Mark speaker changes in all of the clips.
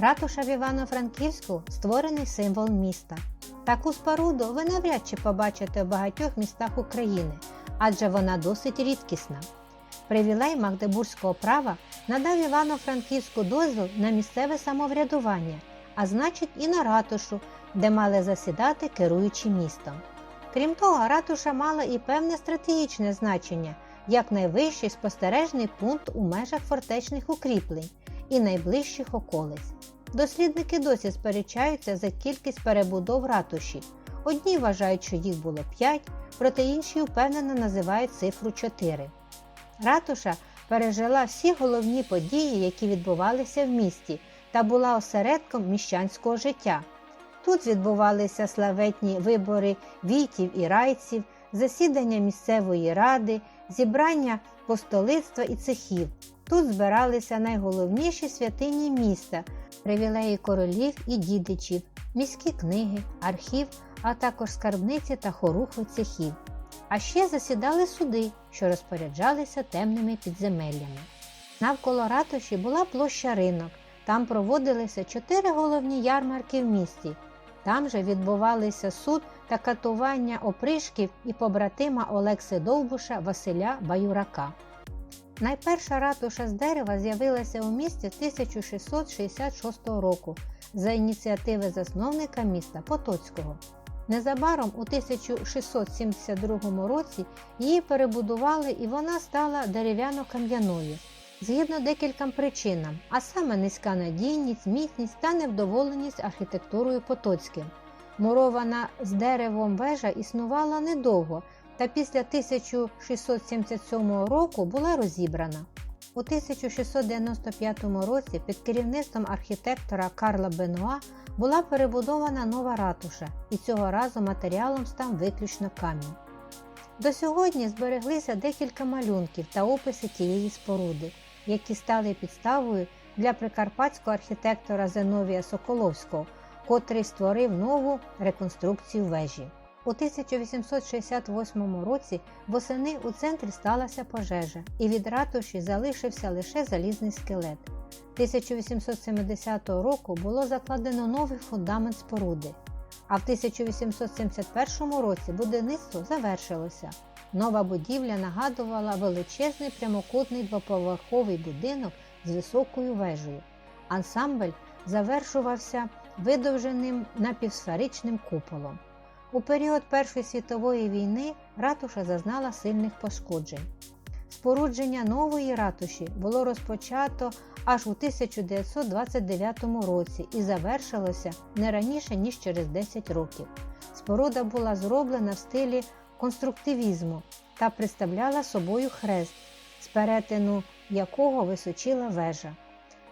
Speaker 1: Ратуша в Івано-Франківську створений символ міста. Таку споруду ви навряд чи побачите в багатьох містах України, адже вона досить рідкісна. Привілей Магдебурзького права надав Івано-Франківську дозвіл на місцеве самоврядування, а значить і на ратушу, де мали засідати керуючі містом. Крім того, ратуша мала і певне стратегічне значення як найвищий спостережний пункт у межах фортечних укріплень і найближчих околиць. Дослідники досі сперечаються за кількість перебудов ратуші. Одні вважають, що їх було 5, проте інші впевнено називають цифру 4. Ратуша пережила всі головні події, які відбувалися в місті, та була осередком міщанського життя. Тут відбувалися славетні вибори війтів і райців, засідання місцевої ради, зібрання постолицтва і цехів. Тут збиралися найголовніші святині міста, привілеї королів і дідичів, міські книги, архів, а також скарбниці та хорухви цехів. А ще засідали суди, що розпоряджалися темними підземеллями. Навколо ратуші була площа ринок. Там проводилися чотири головні ярмарки в місті. Там же відбувалися суд та катування опришків і побратима Олекси Довбуша Василя Баюрака. Найперша ратуша з дерева з'явилася у місті 1666 року за ініціативи засновника міста Потоцького. Незабаром у 1672 році її перебудували і вона стала дерев'яно-кам'яною. Згідно декільком причинам, а саме низька надійність, міцність та невдоволеність архітектурою Потоцьким. Мурована з деревом вежа існувала недовго та після 1677 року була розібрана. У 1695 році під керівництвом архітектора Карла Бенуа була перебудована нова ратуша, і цього разу матеріалом став виключно камінь. До сьогодні збереглися декілька малюнків та описи тієї споруди, які стали підставою для прикарпатського архітектора Зеновія Соколовського, котрий створив нову реконструкцію вежі. У 1868 році восени у центрі сталася пожежа, і від ратуші залишився лише залізний скелет. 1870 року було закладено новий фундамент споруди, а в 1871 році будівництво завершилося. Нова будівля нагадувала величезний прямокутний двоповерховий будинок з високою вежею. Ансамбль завершувався видовженим напівсферичним куполом. У період Першої світової війни ратуша зазнала сильних пошкоджень. Спорудження нової ратуші було розпочато аж у 1929 році і завершилося не раніше ніж через 10 років. Споруда була зроблена в стилі конструктивізму та представляла собою хрест, з перетину якого височила вежа.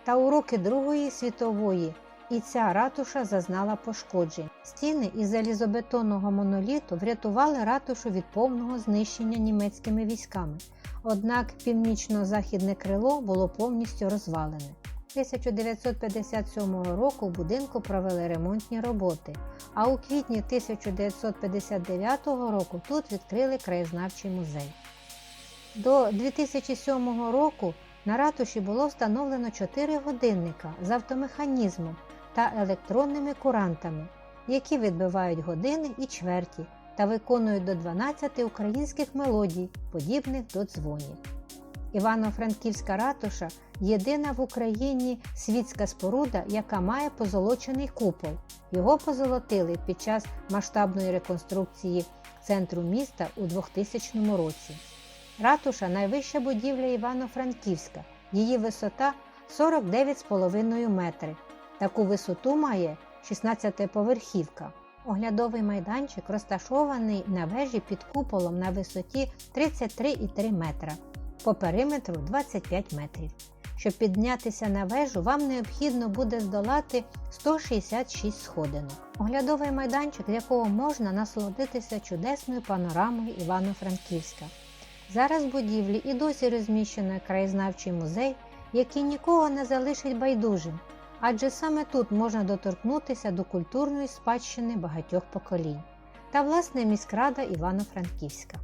Speaker 1: Та у роки Другої світової і ця ратуша зазнала пошкоджень. Стіни із залізобетонного моноліту врятували ратушу від повного знищення німецькими військами, однак північно-західне крило було повністю розвалене. 1957 року в будинку провели ремонтні роботи, а у квітні 1959 року тут відкрили краєзнавчий музей. До 2007 року на ратуші було встановлено 4 годинника з автомеханізмом та електронними курантами, які відбивають години і чверті та виконують до 12 українських мелодій, подібних до дзвонів. Івано-Франківська ратуша єдина в Україні світська споруда, яка має позолочений купол. Його позолотили під час масштабної реконструкції центру міста у 2000 році. Ратуша найвища будівля Івано-Франківська. Її висота 49,5 метри. Таку висоту має 16-поверхівка. Оглядовий майданчик розташований на вежі під куполом на висоті 33,3 метра, по периметру 25 метрів. Щоб піднятися на вежу, вам необхідно буде здолати 166 сходинок. Оглядовий майданчик, з якого можна насолодитися чудесною панорамою Івано-Франківська. Зараз в будівлі і досі розміщено краєзнавчий музей, який нікого не залишить байдужим, адже саме тут можна доторкнутися до культурної спадщини багатьох поколінь та власне міськрада Івано-Франківська.